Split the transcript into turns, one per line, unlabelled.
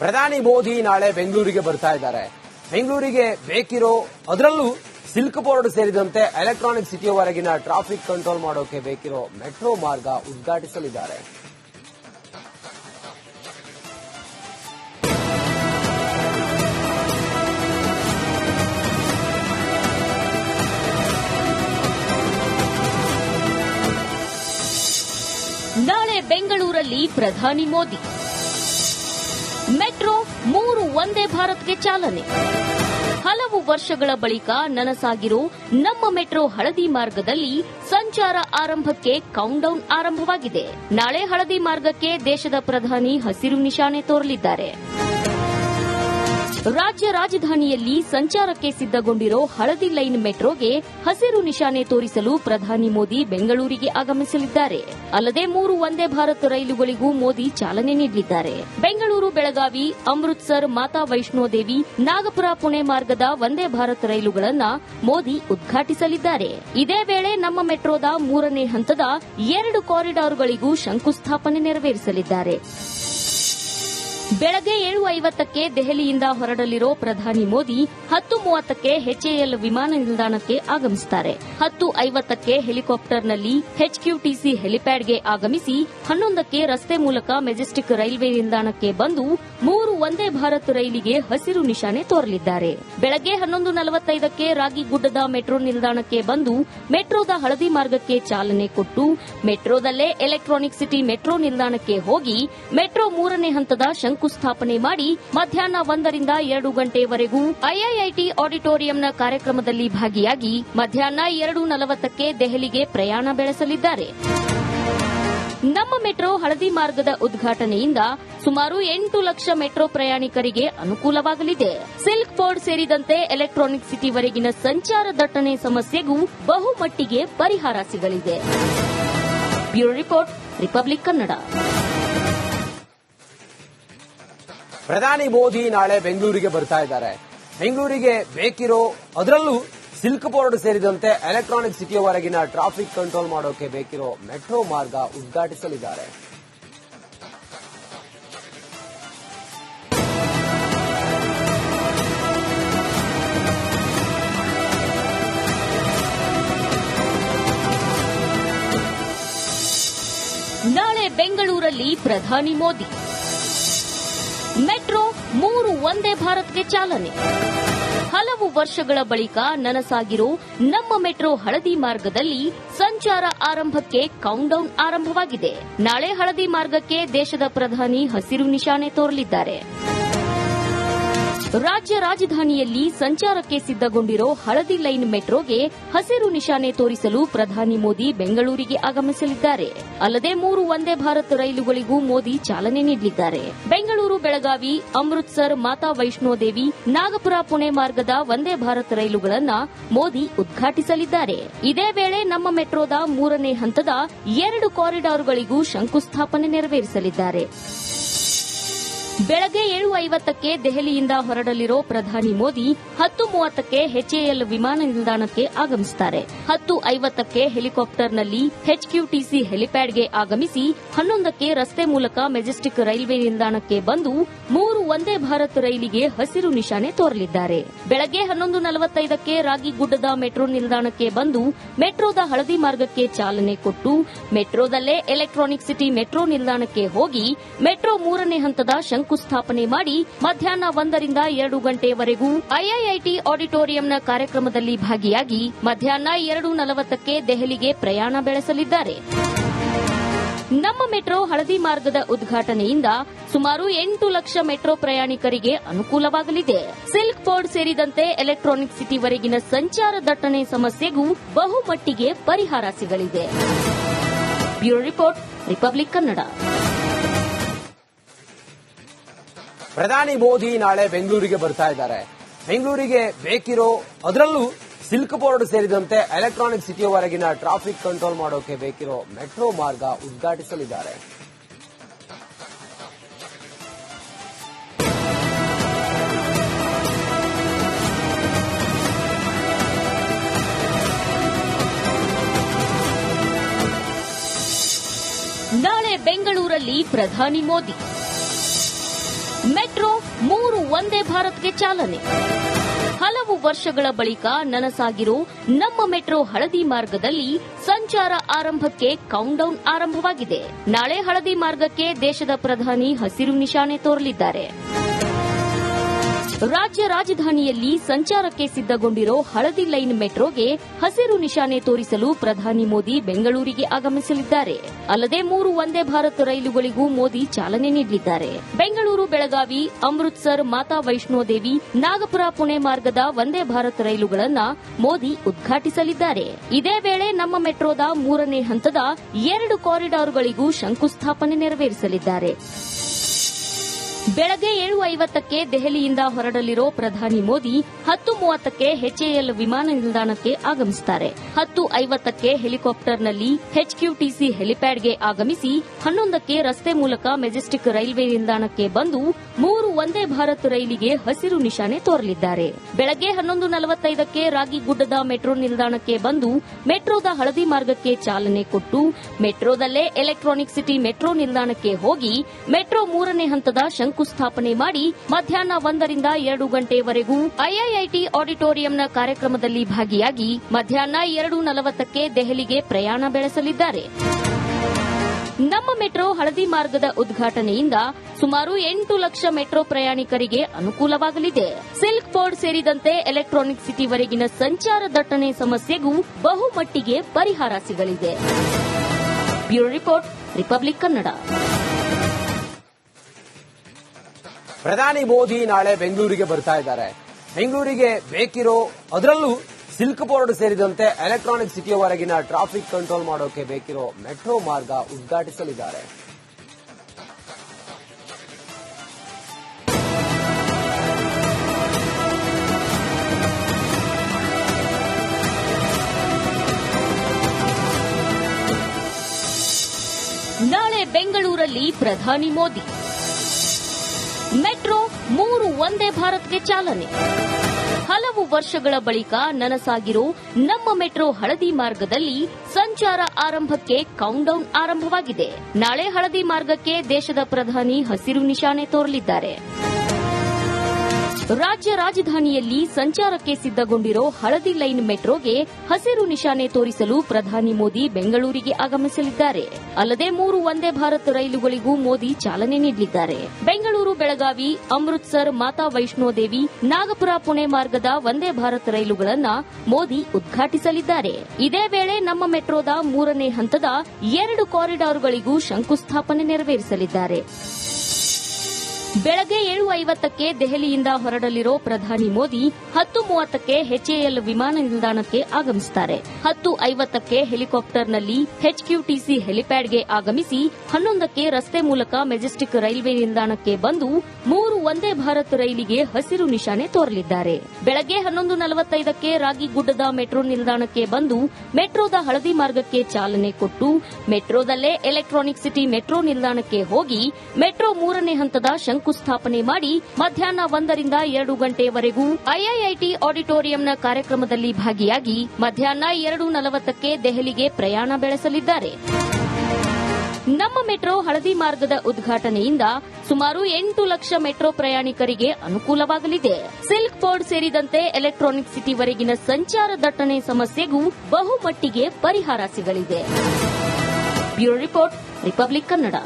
ಪ್ರಧಾನಿ ಮೋದಿ ನಾಳೆ ಬೆಂಗಳೂರಿಗೆ ಬರ್ತಾ ಇದ್ದಾರೆ. ಬೆಂಗಳೂರಿಗೆ ಬೇಕಿರೋ ಅದರಲ್ಲೂ ಸಿಲ್ಕ್ ಬೋರ್ಡ್ ಸೇರಿದಂತೆ ಎಲೆಕ್ಟ್ರಾನಿಕ್ ಸಿಟಿಯವರೆಗಿನ ಟ್ರಾಫಿಕ್ ಕಂಟ್ರೋಲ್ ಮಾಡೋಕೆ ಬೇಕಿರೋ ಮೆಟ್ರೋ ಮಾರ್ಗ ಉದ್ಘಾಟಿಸಲಿದ್ದಾರೆ.
ನಾಳೆ ಬೆಂಗಳೂರಲ್ಲಿ ಪ್ರಧಾನಿ ಮೋದಿ. ಒಂದೇ ಭಾರತ್ಗೆ ಚಾಲನೆ. ಹಲವು ವರ್ಷಗಳ ಬಳಿಕ ನನಸಾಗಿರೋ ನಮ್ಮ ಮೆಟ್ರೋ ಹಳದಿ ಮಾರ್ಗದಲ್ಲಿ ಸಂಚಾರ ಆರಂಭಕ್ಕೆ ಕೌಂಟ್ಡೌನ್ ಆರಂಭವಾಗಿದೆ. ನಾಳೆ ಹಳದಿ ಮಾರ್ಗಕ್ಕೆ ದೇಶದ ಪ್ರಧಾನಿ ಹಸಿರು ನಿಶಾನೆ ತೋರಲಿದ್ದಾರೆ. ರಾಜ್ಯ ರಾಜಧಾನಿಯಲ್ಲಿ ಸಂಚಾರಕ್ಕೆ ಸಿದ್ದಗೊಂಡಿರೋ ಹಳದಿ ಲೈನ್ ಮೆಟ್ರೋಗೆ ಹಸಿರು ನಿಶಾನೆ ತೋರಿಸಲು ಪ್ರಧಾನಿ ಮೋದಿ ಬೆಂಗಳೂರಿಗೆ ಆಗಮಿಸಲಿದ್ದಾರೆ. ಅಲ್ಲದೆ ಮೂರು ವಂದೇ ಭಾರತ್ ರೈಲುಗಳಿಗೂ ಮೋದಿ ಚಾಲನೆ ನೀಡಲಿದ್ದಾರೆ. ಬೆಂಗಳೂರು ಬೆಳಗಾವಿ, ಅಮೃತ್ಸರ್, ಮಾತಾ ವೈಷ್ಣೋದೇವಿ ನಾಗಪುರ ಪುಣೆ ಮಾರ್ಗದ ವಂದೇ ಭಾರತ್ ರೈಲುಗಳನ್ನು ಮೋದಿ ಉದ್ಘಾಟಿಸಲಿದ್ದಾರೆ. ಇದೇ ವೇಳೆ ನಮ್ಮ ಮೆಟ್ರೋದ ಮೂರನೇ ಹಂತದ ಎರಡು ಕಾರಿಡಾರ್ಗಳಿಗೂ ಶಂಕುಸ್ಥಾಪನೆ ನೆರವೇರಿಸಲಿದ್ದಾರೆ. ಬೆಳಗ್ಗೆ ಏಳು ಐವತ್ತಕ್ಕೆ ದೆಹಲಿಯಿಂದ ಹೊರಡಲಿರೋ ಪ್ರಧಾನಿ ಮೋದಿ ಹತ್ತು ಮೂವತ್ತಕ್ಕೆ ಹೆಚ್ಎಎಲ್ ವಿಮಾನ ನಿಲ್ದಾಣಕ್ಕೆ ಆಗಮಿಸುತ್ತಾರೆ ಹತ್ತು ಐವತ್ತಕ್ಕೆ ಹೆಲಿಕಾಪ್ಟರ್ನಲ್ಲಿ ಹೆಚ್ಕ್ಯೂಟಿಸಿ ಹೆಲಿಪ್ಯಾಡ್ಗೆ ಆಗಮಿಸಿ ಹನ್ನೊಂದಕ್ಕೆ ರಸ್ತೆ ಮೂಲಕ ಮೆಜೆಸ್ಟಿಕ್ ರೈಲ್ವೆ ನಿಲ್ದಾಣಕ್ಕೆ ಬಂದು ಮೂರು ವಂದೇ ಭಾರತ್ ರೈಲಿಗೆ ಹಸಿರು ನಿಶಾನೆ ತೋರಲಿದ್ದಾರೆ. ಬೆಳಗ್ಗೆ ಹನ್ನೊಂದು ನಲವತ್ತೈದಕ್ಕೆ ರಾಗಿಗುಡ್ಡದ ಮೆಟ್ರೋ ನಿಲ್ದಾಣಕ್ಕೆ ಬಂದು ಮೆಟ್ರೋದ ಹಳದಿ ಮಾರ್ಗಕ್ಕೆ ಚಾಲನೆ ಕೊಟ್ಟು ಮೆಟ್ರೋದಲ್ಲೇ ಎಲೆಕ್ಟ್ರಾನಿಕ್ ಸಿಟಿ ಮೆಟ್ರೋ ನಿಲ್ದಾಣಕ್ಕೆ ಹೋಗಿ ಮೆಟ್ರೋ ಮೂರನೇ ಹಂತದ ಶಂಕುಸ್ಥಾಪನೆ ಮಾಡಿ ಮಧ್ಯಾಹ್ನ ಒಂದರಿಂದ ಎರಡು ಗಂಟೆವರೆಗೂ ಐಐಐಟಿ ಆಡಿಟೋರಿಯಂನ ಕಾರ್ಯಕ್ರಮದಲ್ಲಿ ಭಾಗಿಯಾಗಿ ಮಧ್ಯಾಹ್ನ ಎರಡು ನಲವತ್ತಕ್ಕೆ ದೆಹಲಿಗೆ ಪ್ರಯಾಣ ಬೆಳೆಸಲಿದ್ದಾರೆ. ನಮ್ಮ ಮೆಟ್ರೋ ಹಳದಿ ಮಾರ್ಗದ ಉದ್ಘಾಟನೆಯಿಂದ ಸುಮಾರು ಎಂಟು ಲಕ್ಷ ಮೆಟ್ರೋ ಪ್ರಯಾಣಿಕರಿಗೆ ಅನುಕೂಲವಾಗಲಿದೆ. ಸಿಲ್ಕ್ ಫೋರ್ಡ್ ಸೇರಿದಂತೆ ಎಲೆಕ್ಟ್ರಾನಿಕ್ ಸಿಟಿವರೆಗಿನ ಸಂಚಾರ ದಟ್ಟಣೆ ಸಮಸ್ಯೆಗೂ ಬಹುಮಟ್ಟಿಗೆ ಪರಿಹಾರ ಸಿಗಲಿದೆ. Bureau report, Republic Kannada.
ಪ್ರಧಾನಿ ಮೋದಿ ನಾಳೆ ಬೆಂಗಳೂರಿಗೆ ಬರ್ತಾ ಇದ್ದಾರೆ. ಬೆಂಗಳೂರಿಗೆ ಬೇಕಿರೋ ಅದರಲ್ಲೂ ಸಿಲ್ಕ್ ಬೋರ್ಡ್ ಸೇರಿದಂತೆ ಎಲೆಕ್ಟ್ರಾನಿಕ್ ಸಿಟಿಯವರೆಗಿನ ಟ್ರಾಫಿಕ್ ಕಂಟ್ರೋಲ್ ಮಾಡೋಕೆ ಬೇಕಿರೋ ಮೆಟ್ರೋ ಮಾರ್ಗ ಉದ್ಘಾಟಿಸಲಿದ್ದಾರೆ.
ನಾಳೆ ಬೆಂಗಳೂರಲ್ಲಿ ಪ್ರಧಾನಿ ಮೋದಿ. ಮೆಟ್ರೋ ಮೂರು ಒಂದೇ ಭಾರತ್ಗೆ ಚಾಲನೆ. ಹಲವು ವರ್ಷಗಳ ಬಳಿಕ ನನಸಾಗಿರೋ ನಮ್ಮ ಮೆಟ್ರೋ ಹಳದಿ ಮಾರ್ಗದಲ್ಲಿ ಸಂಚಾರ ಆರಂಭಕ್ಕೆ ಕೌಂಟ್ಡೌನ್ ಆರಂಭವಾಗಿದೆ. ನಾಳೆ ಹಳದಿ ಮಾರ್ಗಕ್ಕೆ ದೇಶದ ಪ್ರಧಾನಿ ಹಸಿರು ನಿಶಾನೆ ತೋರಲಿದ್ದಾರೆ. ರಾಜ್ಯ ರಾಜಧಾನಿಯಲ್ಲಿ ಸಂಚಾರಕ್ಕೆ ಸಿದ್ದಗೊಂಡಿರೋ ಹಳದಿ ಲೈನ್ ಮೆಟ್ರೋಗೆ ಹಸಿರು ನಿಶಾನೆ ತೋರಿಸಲು ಪ್ರಧಾನಿ ಮೋದಿ ಬೆಂಗಳೂರಿಗೆ ಆಗಮಿಸಲಿದ್ದಾರೆ. ಅಲ್ಲದೆ ಮೂರು ವಂದೇ ಭಾರತ್ ರೈಲುಗಳಿಗೂ ಮೋದಿ ಚಾಲನೆ ನೀಡಲಿದ್ದಾರೆ. ಬೆಂಗಳೂರು ಬೆಳಗಾವಿ, ಅಮೃತ್ಸರ್, ಮಾತಾ ವೈಷ್ಣೋದೇವಿ ನಾಗಪುರ ಪುಣೆ ಮಾರ್ಗದ ವಂದೇ ಭಾರತ್ ರೈಲುಗಳನ್ನು ಮೋದಿ ಉದ್ಘಾಟಿಸಲಿದ್ದಾರೆ. ಇದೇ ವೇಳೆ ನಮ್ಮ ಮೆಟ್ರೋದ ಮೂರನೇ ಹಂತದ ಎರಡು ಕಾರಿಡಾರ್ಗಳಿಗೂ ಶಂಕುಸ್ಥಾಪನೆ ನೆರವೇರಿಸಲಿದ್ದಾರೆ. ಬೆಳಗ್ಗೆ ಏಳು ಐವತ್ತಕ್ಕೆ ದೆಹಲಿಯಿಂದ ಹೊರಡಲಿರೋ ಪ್ರಧಾನಿ ಮೋದಿ ಹತ್ತು ಮೂವತ್ತಕ್ಕೆ ಹೆಚ್ಎಎಲ್ ವಿಮಾನ ನಿಲ್ದಾಣಕ್ಕೆ ಆಗಮಿಸುತ್ತಾರೆ ಹತ್ತು ಐವತ್ತಕ್ಕೆ ಹೆಲಿಕಾಪ್ಟರ್ನಲ್ಲಿ ಹೆಚ್ಕ್ಯೂಟಿಸಿ ಹೆಲಿಪ್ಯಾಡ್ಗೆ ಆಗಮಿಸಿ, ಹನ್ನೊಂದಕ್ಕೆ ರಸ್ತೆ ಮೂಲಕ ಮೆಜೆಸ್ಟಿಕ್ ರೈಲ್ವೆ ನಿಲ್ದಾಣಕ್ಕೆ ಬಂದು ಮೂರು ಒಂದೇ ಭಾರತ್ ರೈಲಿಗೆ ಹಸಿರು ನಿಶಾನೆ ತೋರಲಿದ್ದಾರೆ. ಬೆಳಗ್ಗೆ ಹನ್ನೊಂದು ನಲವತ್ತೈದಕ್ಕೆ ರಾಗಿಗುಡ್ಡದ ಮೆಟ್ರೋ ನಿಲ್ದಾಣಕ್ಕೆ ಬಂದು ಮೆಟ್ರೋದ ಹಳದಿ ಮಾರ್ಗಕ್ಕೆ ಚಾಲನೆ ಕೊಟ್ಟು, ಮೆಟ್ರೋದಲ್ಲೇ ಎಲೆಕ್ಟ್ರಾನಿಕ್ ಸಿಟಿ ಮೆಟ್ರೋ ನಿಲ್ದಾಣಕ್ಕೆ ಹೋಗಿ, ಮೆಟ್ರೋ ಮೂರನೇ ಹಂತದ ಶಂಕುಸ್ಥಾಪನೆ ಮಾಡಿ ಮಧ್ಯಾಹ್ನ ಒಂದರಿಂದ ಎರಡು ಗಂಟೆವರೆಗೂ ಐಐಐಟಿ ಆಡಿಟೋರಿಯಂನ ಕಾರ್ಯಕ್ರಮದಲ್ಲಿ ಭಾಗಿಯಾಗಿ ಮಧ್ಯಾಹ್ನ ಎರಡು ನಲವತ್ತಕ್ಕೆ ದೆಹಲಿಗೆ ಪ್ರಯಾಣ ಬೆಳೆಸಲಿದ್ದಾರೆ. ನಮ್ಮ ಮೆಟ್ರೋ ಹಳದಿ ಮಾರ್ಗದ ಉದ್ಘಾಟನೆಯಿಂದ ಸುಮಾರು ಎಂಟು ಲಕ್ಷ ಮೆಟ್ರೋ ಪ್ರಯಾಣಿಕರಿಗೆ ಅನುಕೂಲವಾಗಲಿದೆ. ಸಿಲ್ಕ್ ಬೋರ್ಡ್ ಸೇರಿದಂತೆ ಎಲೆಕ್ಟ್ರಾನಿಕ್ ಸಿಟಿವರೆಗಿನ ಸಂಚಾರ ದಟ್ಟಣೆ ಸಮಸ್ಯೆಗೂ ಬಹುಮಟ್ಟಿಗೆ ಪರಿಹಾರ ಸಿಗಲಿದೆ. Bureau report, Republic Kannada.
ಪ್ರಧಾನಿ ಮೋದಿ ನಾಳೆ ಬೆಂಗಳೂರಿಗೆ ಬರ್ತಾ ಇದ್ದಾರೆ. ಬೆಂಗಳೂರಿಗೆ ಬೇಕಿರೋ ಅದರಲ್ಲೂ ಸಿಲ್ಕ್ ಬೋರ್ಡ್ ಸೇರಿದಂತೆ ಎಲೆಕ್ಟ್ರಾನಿಕ್ ಸಿಟಿಯವರೆಗಿನ ಟ್ರಾಫಿಕ್ ಕಂಟ್ರೋಲ್ ಮಾಡೋಕೆ ಬೇಕಿರೋ ಮೆಟ್ರೋ ಮಾರ್ಗ ಉದ್ಘಾಟಿಸಲಿದ್ದಾರೆ.
ನಾಳೆ ಬೆಂಗಳೂರಲ್ಲಿ ಪ್ರಧಾನಿ ಮೋದಿ. ಭಾರತ್ಗೆ ಚಾಲನೆ. ಹಲವು ವರ್ಷಗಳ ಬಳಿಕ ನನಸಾಗಿರೋ ನಮ್ಮ ಮೆಟ್ರೋ ಹಳದಿ ಮಾರ್ಗದಲ್ಲಿ ಸಂಚಾರ ಆರಂಭಕ್ಕೆ ಕೌಂಟ್ಡೌನ್ ಆರಂಭವಾಗಿದೆ. ನಾಳೆ ಹಳದಿ ಮಾರ್ಗಕ್ಕೆ ದೇಶದ ಪ್ರಧಾನಿ ಹಸಿರು ನಿಶಾನೆ ತೋರಲಿದ್ದಾರೆ. ರಾಜ್ಯ ರಾಜಧಾನಿಯಲ್ಲಿ ಸಂಚಾರಕ್ಕೆ ಸಿದ್ದಗೊಂಡಿರೋ ಹಳದಿ ಲೈನ್ ಮೆಟ್ರೋಗೆ ಹಸಿರು ನಿಶಾನೆ ತೋರಿಸಲು ಪ್ರಧಾನಿ ಮೋದಿ ಬೆಂಗಳೂರಿಗೆ ಆಗಮಿಸಲಿದ್ದಾರೆ. ಅಲ್ಲದೆ ಮೂರು ವಂದೇ ಭಾರತ್ ರೈಲುಗಳಿಗೂ ಮೋದಿ ಚಾಲನೆ ನೀಡಲಿದ್ದಾರೆ. ಬೆಂಗಳೂರು ಬೆಳಗಾವಿ, ಅಮೃತ್ಸರ್, ಮಾತಾ ವೈಷ್ಣೋದೇವಿ ನಾಗಪುರ, ಪುಣೆ ಮಾರ್ಗದ ವಂದೇ ಭಾರತ್ ರೈಲುಗಳನ್ನು ಮೋದಿ ಉದ್ಘಾಟಿಸಲಿದ್ದಾರೆ. ಇದೇ ವೇಳೆ ನಮ್ಮ ಮೆಟ್ರೋದ ಮೂರನೇ ಹಂತದ ಎರಡು ಕಾರಿಡಾರ್ಗಳಿಗೂ ಶಂಕುಸ್ಥಾಪನೆ ನೆರವೇರಿಸಲಿದ್ದಾರೆ. ಬೆಳಗ್ಗೆ ಏಳು ಐವತ್ತಕ್ಕೆ ದೆಹಲಿಯಿಂದ ಹೊರಡಲಿರೋ ಪ್ರಧಾನಿ ಮೋದಿ ಹತ್ತು ಮೂವತ್ತಕ್ಕೆ ಎಚ್ಎಎಲ್ ವಿಮಾನ ನಿಲ್ದಾಣಕ್ಕೆ ಆಗಮಿಸುತ್ತಾರೆ ಹತ್ತು ಐವತ್ತಕ್ಕೆ ಹೆಲಿಕಾಪ್ಟರ್ನಲ್ಲಿ ಎಚ್ಕ್ಯೂಟಿಸಿ ಹೆಲಿಪ್ಯಾಡ್ಗೆ ಆಗಮಿಸಿ, ಹನ್ನೊಂದಕ್ಕೆ ರಸ್ತೆ ಮೂಲಕ ಮೆಜೆಸ್ಟಿಕ್ ರೈಲ್ವೆ ನಿಲ್ದಾಣಕ್ಕೆ ಬಂದು ವಂದೇ ಭಾರತ್ ರೈಲಿಗೆ ಹಸಿರು ನಿಶಾನೆ ತೋರಲಿದ್ದಾರೆ. ಬೆಳಗ್ಗೆ ಹನ್ನೊಂದು ನಲವತ್ತೈದಕ್ಕೆ ರಾಗಿಗುಡ್ಡದ ಮೆಟ್ರೋ ನಿಲ್ದಾಣಕ್ಕೆ ಬಂದು ಮೆಟ್ರೋದ ಹಳದಿ ಮಾರ್ಗಕ್ಕೆ ಚಾಲನೆ ಕೊಟ್ಟು ಮೆಟ್ರೋದಲ್ಲೇ ಎಲೆಕ್ಟ್ರಾನಿಕ್ ಸಿಟಿ ಮೆಟ್ರೋ ನಿಲ್ದಾಣಕ್ಕೆ ಹೋಗಿ ಮೆಟ್ರೋ ಮೂರನೇ ಹಂತದ ಶಂಕುಸ್ಥಾಪನೆ ಮಾಡಿ ಮಧ್ಯಾಹ್ನ ಒಂದರಿಂದ ಎರಡು ಗಂಟೆವರೆಗೂ ಐಐಐಟಿ ಆಡಿಟೋರಿಯಂನ ಕಾರ್ಯಕ್ರಮದಲ್ಲಿ ಭಾಗಿಯಾಗಿ ಮಧ್ಯಾಹ್ನ ಎರಡು ನಲವತ್ತಕ್ಕೆ ದೆಹಲಿಗೆ ಪ್ರಯಾಣ ಬೆಳೆಸಲಿದ್ದಾರೆ. ನಮ್ಮ ಮೆಟ್ರೋ ಹಳದಿ ಮಾರ್ಗದ ಉದ್ಘಾಟನೆಯಿಂದ ಸುಮಾರು ಎಂಟು ಲಕ್ಷ ಮೆಟ್ರೋ ಪ್ರಯಾಣಿಕರಿಗೆ ಅನುಕೂಲವಾಗಲಿದೆ. ಸಿಲ್ಕ್ ಫೋರ್ಡ್ ಸೇರಿದಂತೆ ಎಲೆಕ್ಟ್ರಾನಿಕ್ ಸಿಟಿವರೆಗಿನ ಸಂಚಾರ ದಟ್ಟಣೆ ಸಮಸ್ಯೆಗೂ ಬಹುಮಟ್ಟಿಗೆ ಪರಿಹಾರ ಸಿಗಲಿದೆ. Bureau report, Republic Kannada.
ಪ್ರಧಾನಿ ಮೋದಿ ನಾಳೆ ಬೆಂಗಳೂರಿಗೆ ಬರ್ತಾ ಇದ್ದಾರೆ. ಬೆಂಗಳೂರಿಗೆ ಬೇಕಿರೋ ಅದರಲ್ಲೂ ಸಿಲ್ಕ್ ಬೋರ್ಡ್ ಸೇರಿದಂತೆ ಎಲೆಕ್ಟ್ರಾನಿಕ್ ಸಿಟಿಯವರೆಗಿನ ಟ್ರಾಫಿಕ್ ಕಂಟ್ರೋಲ್ ಮಾಡೋಕೆ ಬೇಕಿರೋ ಮೆಟ್ರೋ ಮಾರ್ಗ ಉದ್ಘಾಟಿಸಲಿದ್ದಾರೆ.
ನಾಳೆ ಬೆಂಗಳೂರಲ್ಲಿ ಪ್ರಧಾನಿ ಮೋದಿ. ಮೆಟ್ರೋ ಮೂರು ಒಂದೇ ಭಾರತ್ಗೆ ಚಾಲನೆ. ಹಲವು ವರ್ಷಗಳ ಬಳಿಕ ನನಸಾಗಿರೋ ನಮ್ಮ ಮೆಟ್ರೋ ಹಳದಿ ಮಾರ್ಗದಲ್ಲಿ ಸಂಚಾರ ಆರಂಭಕ್ಕೆ ಕೌಂಟ್ಡೌನ್ ಆರಂಭವಾಗಿದೆ. ನಾಳೆ ಹಳದಿ ಮಾರ್ಗಕ್ಕೆ ದೇಶದ ಪ್ರಧಾನಿ ಹಸಿರು ನಿಶಾನೆ ತೋರಲಿದ್ದಾರೆ. ರಾಜ್ಯ ರಾಜಧಾನಿಯಲ್ಲಿ ಸಂಚಾರಕ್ಕೆ ಸಿದ್ದಗೊಂಡಿರೋ ಹಳದಿ ಲೈನ್ ಮೆಟ್ರೋಗೆ ಹಸಿರು ನಿಶಾನೆ ತೋರಿಸಲು ಪ್ರಧಾನಿ ಮೋದಿ ಬೆಂಗಳೂರಿಗೆ ಆಗಮಿಸಲಿದ್ದಾರೆ. ಅಲ್ಲದೆ ಮೂರು ವಂದೇ ಭಾರತ್ ರೈಲುಗಳಿಗೂ ಮೋದಿ ಚಾಲನೆ ನೀಡಲಿದ್ದಾರೆ. ಬೆಂಗಳೂರು ಬೆಳಗಾವಿ, ಅಮೃತ್ಸರ್, ಮಾತಾ ವೈಷ್ಣೋದೇವಿ, ನಾಗಪುರ, ಪುಣೆ ಮಾರ್ಗದ ವಂದೇ ಭಾರತ್ ರೈಲುಗಳನ್ನು ಮೋದಿ ಉದ್ಘಾಟಿಸಲಿದ್ದಾರೆ. ಇದೇ ವೇಳೆ ನಮ್ಮ ಮೆಟ್ರೋದ ಮೂರನೇ ಹಂತದ ಎರಡು ಕಾರಿಡಾರ್ಗಳಿಗೂ ಶಂಕುಸ್ಥಾಪನೆ ನೆರವೇರಿಸಲಿದ್ದಾರೆ. ಬೆಳಗ್ಗೆ ಏಳು ಐವತ್ತಕ್ಕೆ ದೆಹಲಿಯಿಂದ ಹೊರಡಲಿರೋ ಪ್ರಧಾನಿ ಮೋದಿ ಹತ್ತು ಮೂವತ್ತಕ್ಕೆ ಹೆಚ್ಎಎಲ್ ವಿಮಾನ ನಿಲ್ದಾಣಕ್ಕೆ ಆಗಮಿಸುತ್ತಾರೆ ಹತ್ತು ಐವತ್ತಕ್ಕೆ ಹೆಲಿಕಾಪ್ಟರ್ನಲ್ಲಿ ಹೆಚ್ಕ್ಯೂಟಿಸಿ ಹೆಲಿಪ್ಯಾಡ್ಗೆ ಆಗಮಿಸಿ ಹನ್ನೊಂದಕ್ಕೆ ರಸ್ತೆ ಮೂಲಕ ಮೆಜೆಸ್ಟಿಕ್ ರೈಲ್ವೆ ನಿಲ್ದಾಣಕ್ಕೆ ಬಂದು ಮೂರು ಒಂದೇ ಭಾರತ್ ರೈಲಿಗೆ ಹಸಿರು ನಿಶಾನೆ ತೋರಲಿದ್ದಾರೆ. ಬೆಳಗ್ಗೆ ಹನ್ನೊಂದು ನಲವತ್ತೈದಕ್ಕೆ ರಾಗಿಗುಡ್ಡದ ಮೆಟ್ರೋ ನಿಲ್ದಾಣಕ್ಕೆ ಬಂದು ಮೆಟ್ರೋದ ಹಳದಿ ಮಾರ್ಗಕ್ಕೆ ಚಾಲನೆ ಕೊಟ್ಟು ಮೆಟ್ರೋದಲ್ಲೇ ಎಲೆಕ್ಟ್ರಾನಿಕ್ ಸಿಟಿ ಮೆಟ್ರೋ ನಿಲ್ದಾಣಕ್ಕೆ ಹೋಗಿ ಮೆಟ್ರೋ ಮೂರನೇ ಹಂತದ ಶಂಕುಸ್ಥಾಪನೆ ಮಾಡಿ ಮಧ್ಯಾಹ್ನ ಒಂದರಿಂದ ಎರಡು ಗಂಟೆವರೆಗೂ ಐಐಐಟಿ ಆಡಿಟೋರಿಯಂನ ಕಾರ್ಯಕ್ರಮದಲ್ಲಿ ಭಾಗಿಯಾಗಿ ಮಧ್ಯಾಹ್ನ ಎರಡು ನಲವತ್ತಕ್ಕೆ ದೆಹಲಿಗೆ ಪ್ರಯಾಣ ಬೆಳೆಸಲಿದ್ದಾರೆ. ನಮ್ಮ ಮೆಟ್ರೋ ಹಳದಿ ಮಾರ್ಗದ ಉದ್ಘಾಟನೆಯಿಂದ ಸುಮಾರು ಎಂಟು ಲಕ್ಷ ಮೆಟ್ರೋ ಪ್ರಯಾಣಿಕರಿಗೆ ಅನುಕೂಲವಾಗಲಿದೆ. ಸಿಲ್ಕ್ ಬೋರ್ಡ್ ಸೇರಿದಂತೆ ಎಲೆಕ್ಟ್ರಾನಿಕ್ ಸಿಟಿವರೆಗಿನ ಸಂಚಾರ ದಟ್ಟಣೆ ಸಮಸ್ಯೆಗೂ ಬಹುಮಟ್ಟಿಗೆ ಪರಿಹಾರ ಸಿಗಲಿದೆ. Bureau report, Republic Kannada.